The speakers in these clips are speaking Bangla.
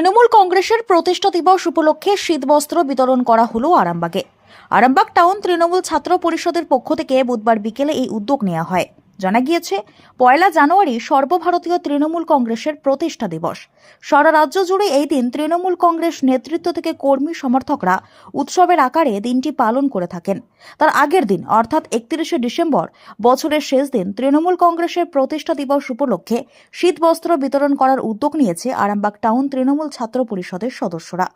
তৃণমূল কংগ্রেসের প্রতিষ্ঠা দিবস উপলক্ষে শীতবস্ত্র বিতরণ করা হলো আরামবাগে। আরামবাগ টাউন তৃণমূল ছাত্র পরিষদের পক্ষ থেকে বুধবার বিকেলে এই উদ্যোগ নেওয়া হয়। জানা গিয়েছে, পয়লা জানুয়ারি সর্বভারতীয় তৃণমূল কংগ্রেসের প্রতিষ্ঠা দিবস। সারা রাজ্য জুড়ে এই দিন তৃণমূল কংগ্রেস নেতৃত্ব থেকে কর্মী সমর্থকরা উৎসবের আকারে দিনটি পালন করে থাকেন। তার আগের দিন, অর্থাৎ একত্রিশে ডিসেম্বর, বছরের শেষ দিন, তৃণমূল কংগ্রেসের প্রতিষ্ঠা দিবস উপলক্ষে শীতবস্ত্র বিতরণ করার উদ্যোগ নিয়েছে আরামবাগ টাউন তৃণমূল ছাত্র পরিষদের সদস্যরা।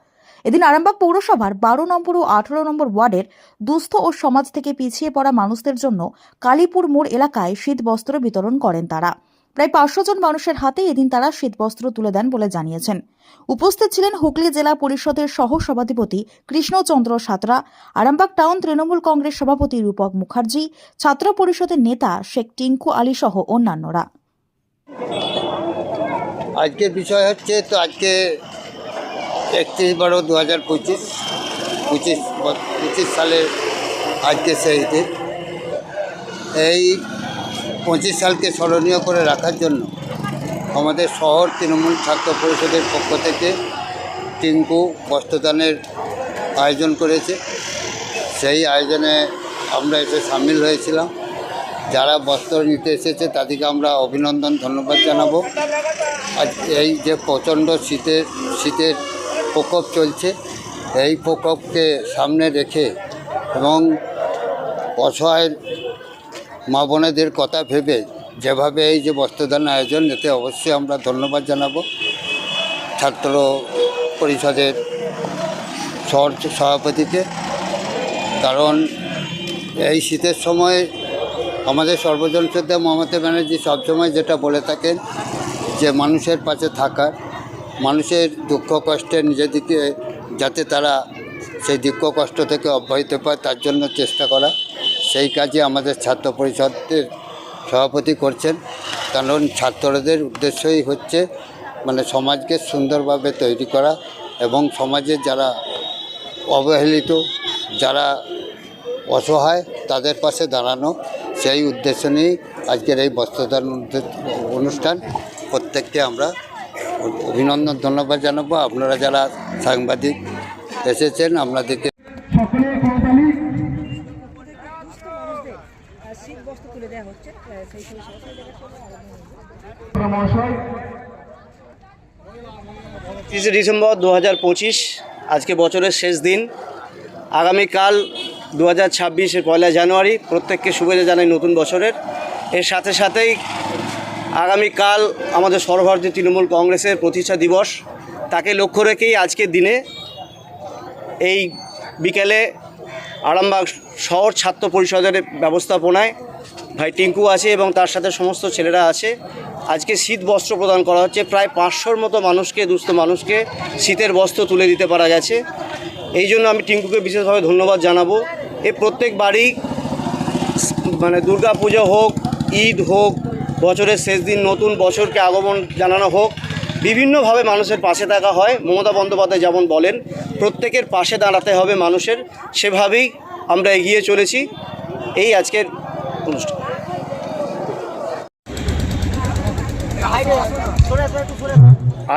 এদিন আরামবাগ পৌরসভার বারো নম্বর ও আঠারো নম্বর ওয়ার্ডের দুস্থ ও সমাজ থেকে পিছিয়ে পড়া মানুষদের জন্য কালীপুর মোড় এলাকায় শীতবস্ত্র বিতরণ করেন তারা। প্রায় পাঁচশো জন মানুষের হাতে এদিন তারা শীতবস্ত্র তুলে দেন বলে জানিয়েছেন। উপস্থিত ছিলেন হুগলি জেলা পরিষদের সহ সভাধিপতি কৃষ্ণচন্দ্র সাঁতরা, আরামবাগ টাউন তৃণমূল কংগ্রেস সভাপতি রূপক মুখার্জি, ছাত্র পরিষদের নেতা শেখ টিঙ্কু আলী সহ অন্যান্যরা। আজকের বিষয় হচ্ছে তো আজকে একত্রিশ বারো দু হাজার পঁচিশ পঁচিশ পঁচিশ সালের আজকে সেই দিন। এই পঁচিশ সালকে স্মরণীয় করে রাখার জন্য আমাদের শহর তৃণমূল ছাত্র পরিষদের পক্ষ থেকে টিঙ্কু বস্ত্রদানের আয়োজন করেছে। সেই আয়োজনে আমরা এসে সামিল হয়েছিলাম। যারা বস্ত্র নিতে এসেছে তাদেরকে আমরা অভিনন্দন, ধন্যবাদ জানাব। আজ এই যে প্রচণ্ড শীতের শীতের প্রকোপ চলছে, এই প্রকোপকে সামনে রেখে এবং অসহায় মা বোনেদের কথা ভেবে যেভাবে এই যে বস্ত্রদান আয়োজন, এতে অবশ্যই আমরা ধন্যবাদ জানাব। ছাত্র পরিষদের শহর সভাপতিকে, কারণ এই শীতের সময় আমাদের সর্বজন শ্রদ্ধা মমতা ব্যানার্জি সবসময় যেটা বলে থাকেন যে মানুষের পাশে থাকার। মানুষের দুঃখ কষ্টে নিজেদেরকে যাতে তারা সেই দুঃখ কষ্ট থেকে অব্যাহত পায়, তার জন্য চেষ্টা করা। সেই কাজে আমাদের ছাত্র পরিষদের সভাপতি করছেন। কারণ ছাত্রদের উদ্দেশ্যই হচ্ছে মানে সমাজকে সুন্দরভাবে তৈরি করা এবং সমাজের যারা অবহেলিত, যারা অসহায়, তাদের পাশে দাঁড়ানো, সেই উদ্দেশ্য নিয়েই আজকের এই বস্ত্রদান অনুষ্ঠান প্রত্যেককে আমরা অভিনন্দন ধন্যবাদ জানাব। আপনারা যারা সাংবাদিক এসেছেন আপনাদেরকে সকলে তিরিশে ডিসেম্বর দু হাজার পঁচিশ আজকে বছরের শেষ দিন। আগামীকাল দু হাজার ছাব্বিশের পয়লা জানুয়ারি প্রত্যেককে শুভেচ্ছা জানাই নতুন বছরের। এর সাথে সাথেই আগামীকাল আমাদের সর্বভারতীয় তৃণমূল কংগ্রেসের প্রতিষ্ঠা দিবস। তাকে লক্ষ্য রেখেই আজকের দিনে এই বিকেলে আরামবাগ শহর ছাত্র পরিষদের ব্যবস্থাপনায় ভাই টিঙ্কু আছে এবং তার সাথে সমস্ত ছেলেরা আছে। আজকে শীত বস্ত্র প্রদান করা হচ্ছে। প্রায় পাঁচশোর মতো মানুষকে, দুস্থ মানুষকে শীতের বস্ত্র তুলে দিতে পারা গেছে। এই জন্য আমি টিঙ্কুকে বিশেষভাবে ধন্যবাদ জানাব। এ প্রত্যেক বাড়ি মানে দুর্গা পুজো হোক, ঈদ হোক বছরের শেষ দিন নতুন বছরকে আগমন জানানো হোক। বিভিন্নভাবে মানুষের পাশে থাকা হয়। মমতা বন্দ্যোপাধ্যায় যেমন বলেন, প্রত্যেকের পাশে দাঁড়াতে হবে মানুষের। সেভাবেই আমরা এগিয়ে চলেছি। এই আজকের অনুষ্ঠান।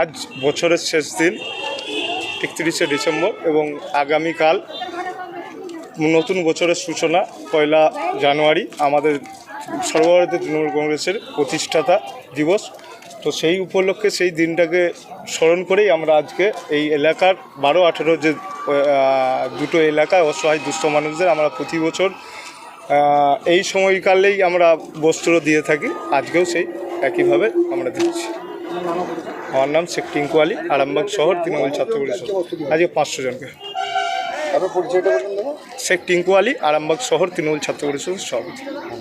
আজ বছরের শেষ দিন, একত্রিশে ডিসেম্বর এবং আগামীকাল নতুন বছরের সূচনা, পয়লা জানুয়ারি আমাদের সর্বভারতীয় তৃণমূল কংগ্রেসের প্রতিষ্ঠাতা দিবস। তো সেই উপলক্ষে সেই দিনটাকে স্মরণ করেই আমরা আজকে এই এলাকার বারো আঠেরো যে দুটো এলাকায় অসহায় দুস্থ মানুষদের আমরা প্রতি বছর এই সময়কালেই আমরা বস্ত্র দিয়ে থাকি। আজকেও সেই একইভাবে আমরা দিচ্ছি। আমার নাম শেখ টিঙ্কু আলী আরামবাগ শহর তৃণমূল ছাত্র পরিষদ। আজকে পাঁচশো জনকে। শেখ টিঙ্কু আলী আরামবাগ শহর তৃণমূল ছাত্র পরিষদের সভাপতি।